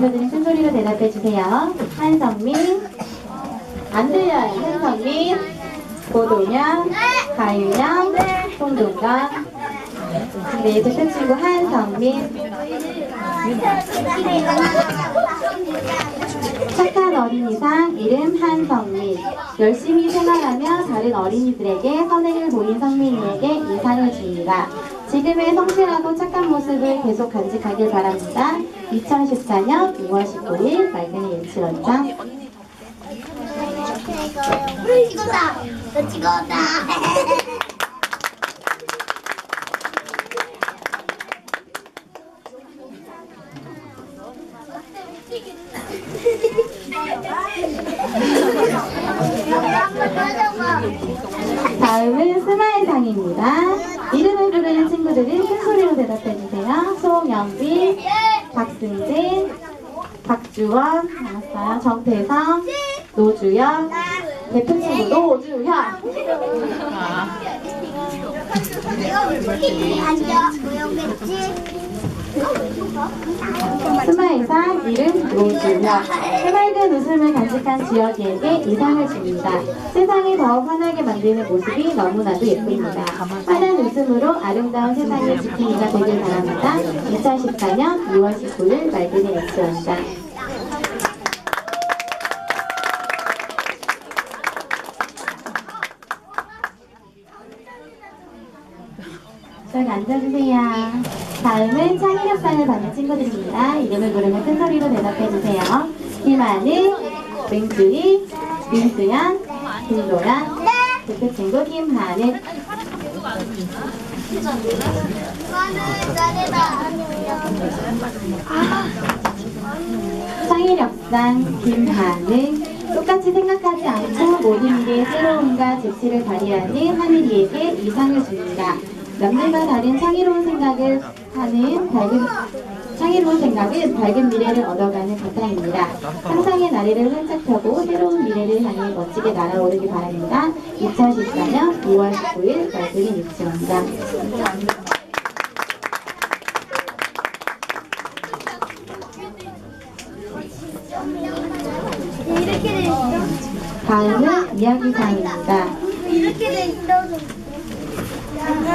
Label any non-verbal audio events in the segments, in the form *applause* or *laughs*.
친구들은 큰 소리로 대답해 주세요. 한성민, 안 들려요. 한성민, 고동현, 가윤영, 송동건. 네, 대표 친구 한성민. 착한 어린이상 이름 한성민. 열심히 생활하며 다른 어린이들에게 선행을 보인 성민이에게 이 상을 줍니다. 지금의 성실하고 착한 모습을 계속 간직하길 바랍니다. 2014년 6월 19일 맑은이 유치원장. 찍었다. 너 찍었다. 다음은 스마일상입니다. 이름을 부르는 친구들은 큰 소리로 대답해 주세요. 송영빈, 박승진, 박주원, 나왔어요. 정태성, 노주영, 대표 친구 노주현. 이거 이렇게 앉아? 모형겠지? 스마일상 이름 노주현. 해맑은 웃음을 간직한 지역이에게 이 상을 줍니다. 세상을 더 환하게 만드는 모습이 너무나도 예쁩니다. 환한 웃음으로 아름다운 세상을 지키기가 되길 바랍니다. 2014년 6월 19일 맑은이 엑스원장. 저기 앉아주세요. 다음은 창의력상을 받는 친구들입니다. 이름을 부르면 큰 소리로 대답해주세요. 김하늘, 맹주희, 민수연, 김도연, 대표 친구 김하늘. 나래다. 창의력상 김하늘. 똑같이 생각하지 않고 모든 일에 새로움과 재치를 발휘하는 하늘이에게 이 상을 줍니다. 남들과 다른 창의로운 생각을 하는 밝은 창의로운 생각은 밝은 미래를 얻어가는 바탕입니다. 상상의 나래를 활짝 펴고 새로운 미래를 향해 멋지게 날아오르기 바랍니다. 2014년 2월 19일 말씀인 유치원장. 이렇게 돼 있어. 다음은 이야기상입니다. 이렇게 돼 있어.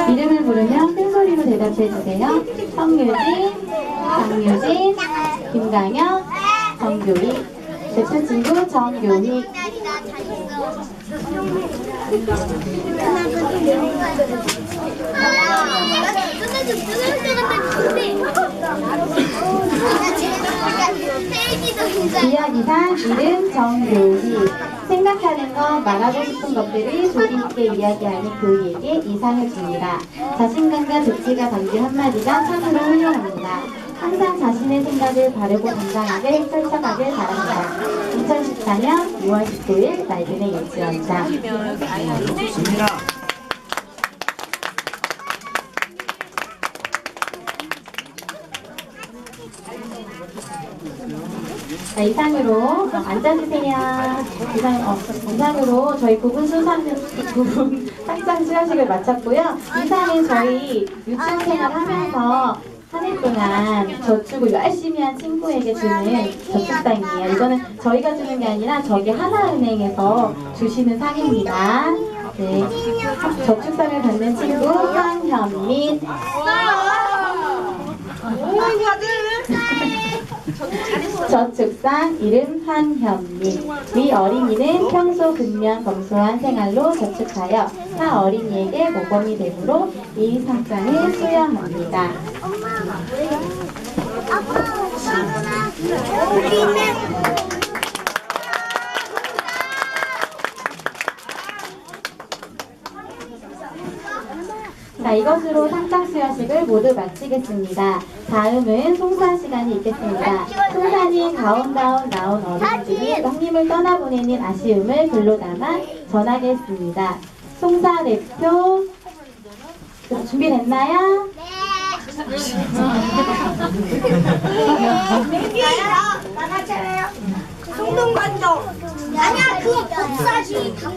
이름을 부르면 큰 소리로 대답해 주세요. 성유진, 장유진, 김강현, 정교희, 대표 친구 정교희. 이야기상 이름 정교희. 말하고 싶은 것들을 조리 있게 이야기하는 교희에게 이 상을 줍니다. 자신감과 재치가 담긴 한마디가 참으로 훌륭합니다. 항상 자신의 생각을 바르고 당당하게 펼쳐가길 바랍니다. 2014년 6월 19일 맑은의 유치원장. 자, 이상으로 앉아주세요. 이상, 어, 이상으로 저희 구분 수상, 구분 학장 수여식을 마쳤고요. 이상은 저희 유치원 생활 하면서 한 해 동안 저축을 열심히 한 친구에게 주는 저축상이에요. 이거는 저희가 주는 게 아니라 저기 하나은행에서 주시는 상입니다. 네. 저축상을 받는 친구 황현민. 저축상 이름 한현민 위 어린이는 평소 근면 검소한 생활로 저축하여 타 어린이에게 모범이 되므로 이 상장을 수여합니다. 자, 이것으로 상장 수여식을 모두 마치겠습니다. 다음은 송사 시간이 있겠습니다. 송산이 가온가온 나온 어린이들이 형님을 떠나보내는 아쉬움을 글로 담아 전하겠습니다. 송사 대표 준비됐나요? 나가 차례요. 송동관정. 아니야 그거 복사지. 야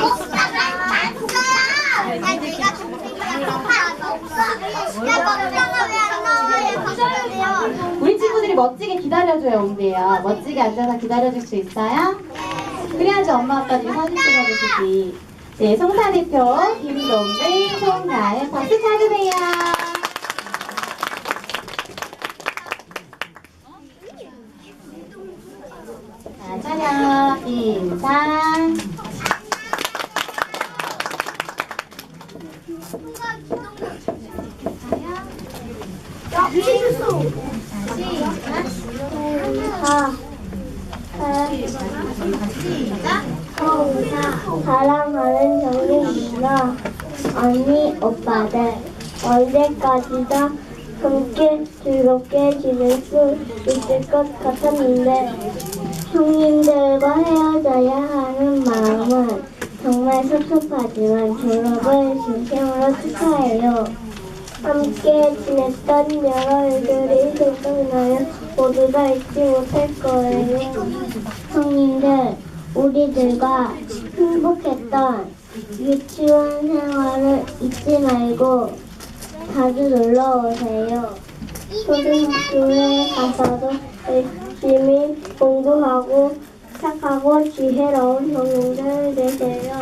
복사가 단서 왜안 나와? 얘 걱정돼요. 우리 친구들이 멋지게 기다려줘야 온대요. 멋지게 앉아서 기다려줄 수 있어요? 그래야지 엄마 아빠들이 사진 찍어주시지. 네, 송사대표 김동근, 송가은 박수 쳐주세요. 자, 촬영 인상. 야, 실수. 하. 사랑하는 정윤이나 언니 오빠들 언제까지도 함께 즐겁게 지낼 수 있을 것 같았는데 형님들과 헤어져야 하는 마음은 정말 섭섭하지만 졸업을 진심으로 축하해요. 함께 지냈던 여러 일들이 생각나요. 모두 다 잊지 못할 거예요. 형님들, 우리들과 행복했던 유치원 생활을 잊지 말고 자주 놀러 오세요. 초등학교에 가서도 열심히 공부하고 착하고 지혜로운 형님들 되세요.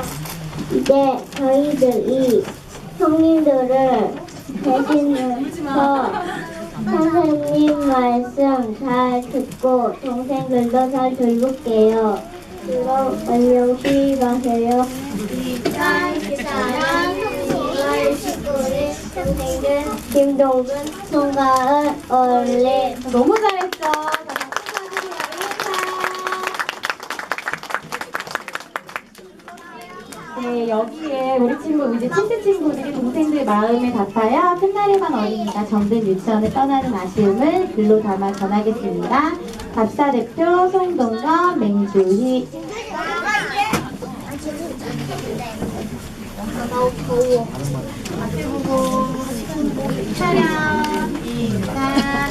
이제 저희들이 형님들을 대신해서 선생님 말씀 잘 듣고 동생들도 잘 들을게요. 그럼 안녕히 가세요. 김동근, 송가은, 얼리, 너무 잘했어. 네, 여기에 우리 친구, 이제 친스 친구들이 동생들 마음에 닿아야 큰 날에만 어린이가 정든 유치원을 떠나는 아쉬움을 글로 담아 전하겠습니다. 밥사 대표 송동건, 맹주희. 촬영, 인사.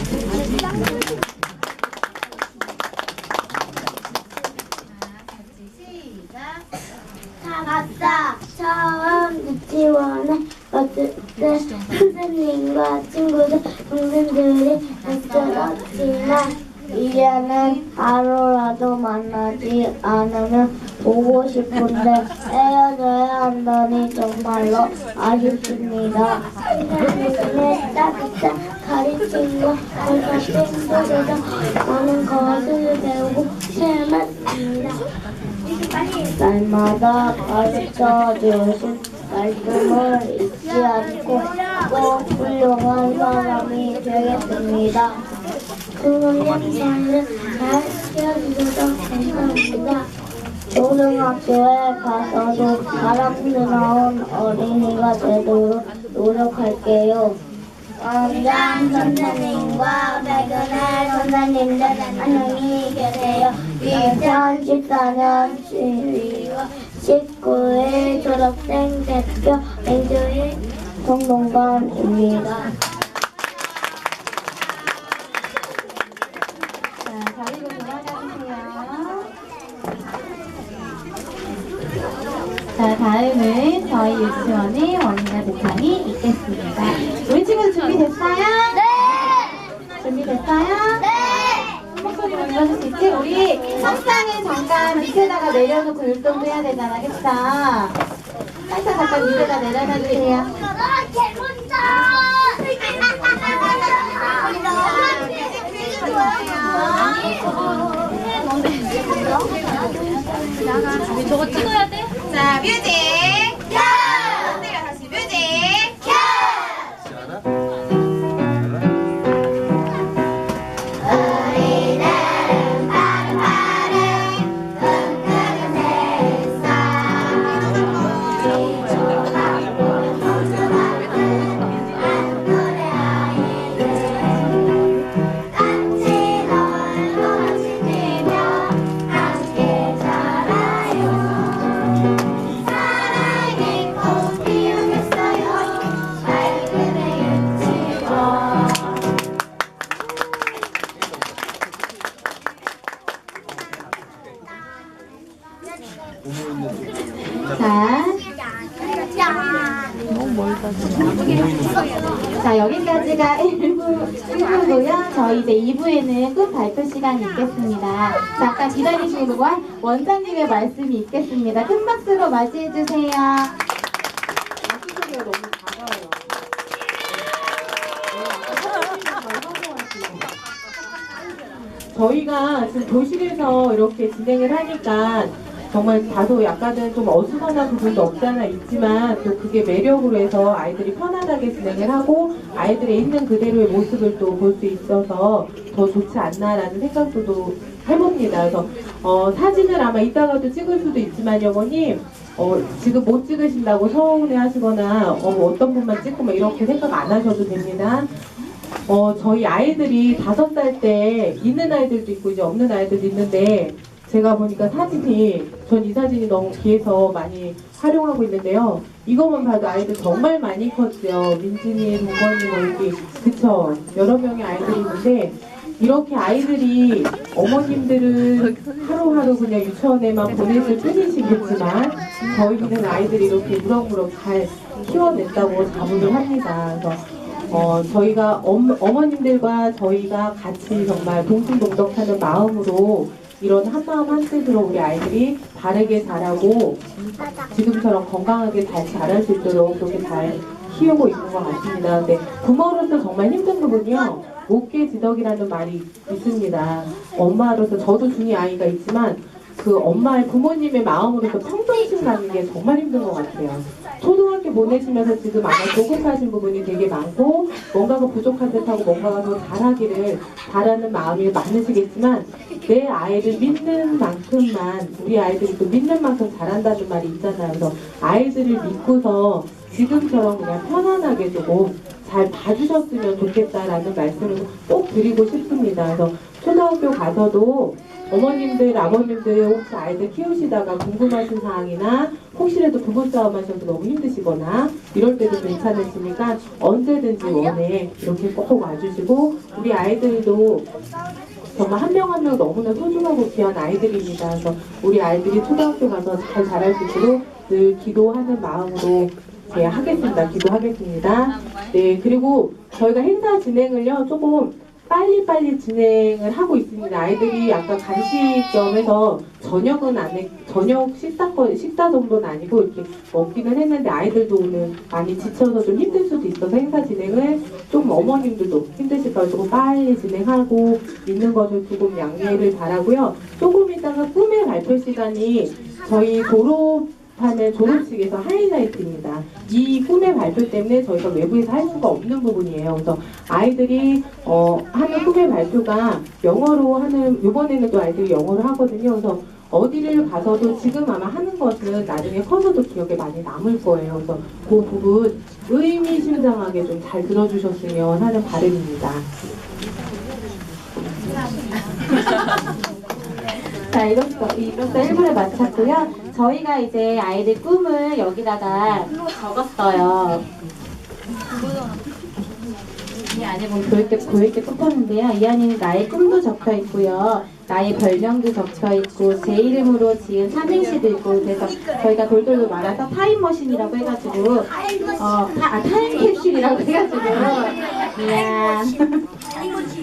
다 갔다. 처음 유치원에 어쩔 때 선생님과 친구들, 동생들이 낯설었지만 이제는 하루라도 만나지 않으면 보고 싶은데 헤어져야 한다니 정말로 따뜻한 가르침과 저가 친구들과 많은 것을 배우고 체험했습니다. 날마다 가르쳐 주신 말씀을 잊지 않고 꼭 훌륭한 사람이 되겠습니다. 부모님들을 잘 키워주셔서 감사합니다. 초등학교에 가서도 사랑스러운 어린이가 되도록 노력할게요. 원장 선생님과 백은혜 선생님들 안녕히 계세요. 2014년 12월 19일 졸업생 대표 맹주희 동동관입니다. 자, 자리로 돌아가주세요. 자, 다음은 저희 유치원의 원인과 대상이 있겠습니다. 우리 친구들 준비됐어요? 네! 준비됐어요? 네! 목소리로 읽어줄 수 있지? 우리 석상에 잠깐 밑에다가 내려놓고 율동도 해야 되잖아, 그쵸? 살짝 잠깐 밑에다 내려놔 주세요. 아, 개문다! 저거 찍어야 돼? 자, 뮤직! 여기까지가 1부, 1부고요. 저희 이제 2부에는 꿈 발표 시간이 있겠습니다. 잠깐 기다리시는 동안 원장님의 말씀이 있겠습니다. 큰 박수로 맞이해주세요. 소리가 너무 작아요. 저희가 지금 도실에서 이렇게 진행을 하니까 정말 다소 약간은 좀 어수선한 부분도 없잖아 있지만 또 그게 매력으로 해서 아이들이 편안하게 진행을 하고 아이들의 있는 그대로의 모습을 또 볼 수 있어서 더 좋지 않나라는 생각도 또 해봅니다. 그래서 어, 사진을 아마 이따가도 찍을 수도 있지만 어머님 어, 지금 못 찍으신다고 서운해 하시거나 어, 어떤 분만 찍고 막 이렇게 생각 안 하셔도 됩니다. 어, 저희 아이들이 다섯 살 때 있는 아이들도 있고 이제 없는 아이들도 있는데 제가 보니까 사진이 전 이 사진이 너무 귀해서 많이 활용하고 있는데요. 이거만 봐도 아이들 정말 많이 컸죠. 민진이, 동건이 뭐 이렇게 그쵸. 여러 명의 아이들이 있는데 이렇게 아이들이 어머님들은 하루하루 그냥 유치원에만 보내실 뿐이시겠지만 저희는 아이들이 이렇게 무럭무럭 잘 키워냈다고 자부를 합니다. 그래서 어, 저희가 엄, 어머님들과 저희가 같이 정말 동승동덕하는 마음으로 이런 한마음 한뜻으로 우리 아이들이 바르게 자라고 지금처럼 건강하게 잘 자랄 수 있도록 그렇게 잘 키우고 있는 것 같습니다. 근데 부모로서 정말 힘든 부분이요. 못개지덕이라는 말이 있습니다. 엄마로서 저도 중이 아이가 있지만 그 엄마의 부모님의 마음으로서 평정심 가는 게 정말 힘든 것 같아요. 초등학교 보내시면서 지금 아마 조급하신 부분이 되게 많고 뭔가가 부족한 듯하고 뭔가가 더 잘하기를 바라는 마음이 많으시겠지만 내 아이를 믿는 만큼만 우리 아이들이 또 믿는 만큼 잘한다는 말이 있잖아요. 그래서 아이들을 믿고서 지금처럼 그냥 편안하게 조금 잘 봐주셨으면 좋겠다라는 말씀을 꼭 드리고 싶습니다. 그래서 초등학교 가서도 어머님들, 아버님들 혹시 아이들 키우시다가 궁금하신 사항이나 혹시라도 부부싸움 하셔서 너무 힘드시거나 이럴 때도 괜찮으시니까 언제든지 원에 이렇게 꼭 와주시고 우리 아이들도 정말 한 명 한 명 너무나 소중하고 귀한 아이들입니다. 그래서 우리 아이들이 초등학교 가서 잘 자랄 수 있도록 늘 기도하는 마음으로 네, 하겠습니다. 기도하겠습니다. 네, 그리고 저희가 행사 진행을요, 조금 빨리빨리 진행을 하고 있습니다. 아이들이 아까 간식점에서 저녁은 안 해, 저녁 식사거, 식사 정도는 아니고 이렇게 먹기는 했는데 아이들도 오늘 많이 지쳐서 좀 힘들 수도 있어서 행사 진행을 좀 어머님들도 힘드실까요? 조금 빨리 진행하고 있는 것을 조금 양해를 바라고요. 조금 이따가 꿈의 발표 시간이 저희 졸업 하는 졸업식에서 하이라이트입니다. 이 꿈의 발표 때문에 저희가 외부에서 할 수가 없는 부분이에요. 그래서 아이들이 어, 하는 꿈의 발표가 영어로 하는 이번에는 또 아이들이 영어로 하거든요. 그래서 어디를 가서도 지금 아마 하는 것은 나중에 커서도 기억에 많이 남을 거예요. 그래서 그 부분 의미심장하게 좀 잘 들어주셨으면 하는 바람입니다. *laughs* 자, 이로써, 이로써 1부를 마쳤고요. 저희가 이제 아이들 꿈을 여기다가 적었어요. 이 안에 보면 보일 게 뽑혔는데요. 이 안에는 나의 꿈도 적혀 있고요. 나의 별명도 적혀 있고, 제 이름으로 지은 삼행시도 있고, 그래서 저희가 돌돌돌 말아서 타임머신이라고 해가지고, 어, 타, 아, 타임캡슐이라고 해가지고, 미안.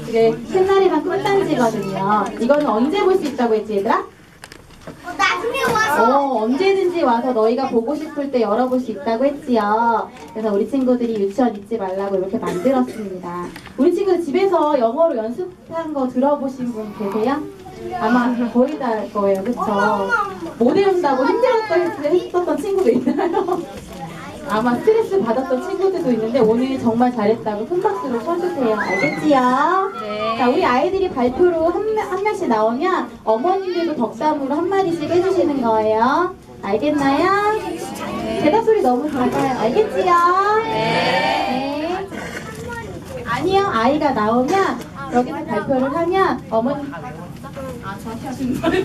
이게 새날이랑 꽃단지거든요. 이거는 언제 볼 수 있다고 했지, 얘들아? 어, 나중에 와서 어, 언제든지 와서 너희가 보고 싶을 때 열어볼 수 있다고 했지요. 그래서 우리 친구들이 유치원 잊지 말라고 이렇게 만들었습니다. 우리 친구들 집에서 영어로 연습한 거 들어보신 분 계세요? 아마 거의 다할 거예요. 그쵸? 못 외운다고 힘들었던 했었던 친구도 있나요? *laughs* 아마 스트레스 받았던 친구들도 있는데 오늘 정말 잘했다고 큰 박수로 쳐주세요. 알겠지요? 네. 자, 우리 아이들이 발표로 한, 명- 한 명씩 나오면 어머님들도 덕담으로 한마디씩 해주시는 거예요. 알겠나요? 대답 소리 너무 작아요. 알겠지요? 네. 아니요, 아이가 나오면 여기서 발표를 하면 어머니 아, 저한테 하시는 거예요?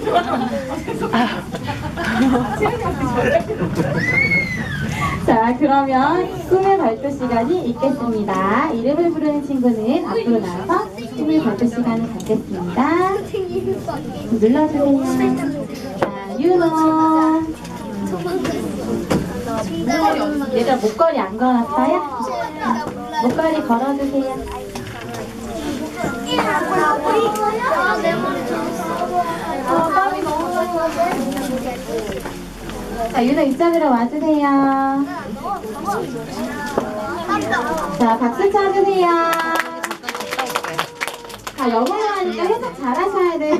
자, 그러면 꿈의 발표 시간이 있겠습니다. 이름을 부르는 친구는 앞으로 나와서 꿈의 발표 시간을 갖겠습니다. 눌러주세요. 자, 유노. 얘들아 목걸이 안 걸었어요? 목걸이 걸어주세요. 내 머리 아, 너무 자, 윤호 이쪽으로 와주세요. 자, 박수 쳐주세요. 자, 영어로 하니까 해석 잘하셔야 돼요.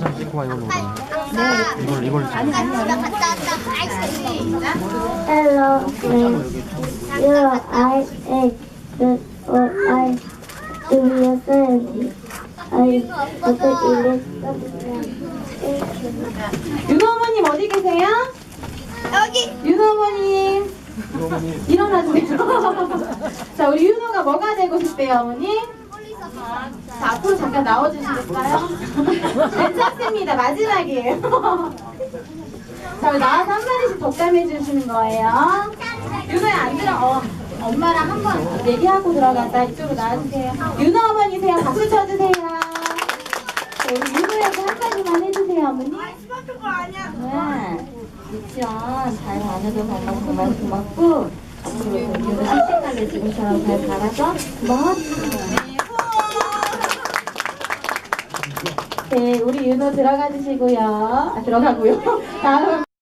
사진 찍고 와 이걸로 이걸 이걸 Hello, friends. You I ate the or I do your friend. I put it 윤호 어머님 어디 계세요? 여기 윤호 어머님. *laughs* 일어나주세요. *laughs* 자, 우리 윤호가 뭐가 되고 싶대요, 어머님? 자, 앞으로 잠깐 나와주시겠어요? *laughs* 괜찮습니다. 마지막이에요. 자, 우리 나와서 한 마디씩 덕담해 주시는 거예요. 윤호야, 안 들어. 어, 엄마랑 한번 얘기하고 들어갔다. 이쪽으로 나와주세요. 윤호 어머니세요. 박수 쳐주세요. 자, 우리 윤호한테 한 마디만 해주세요, 어머니. 네. 유치원 잘 다녀도 정말 정말 고맙고 앞으로 동료를 씩씩하게 지금처럼 잘 자라서 멋. 네, 우리 윤호 들어가 주시고요. 아, 들어가고요. *laughs* 다음.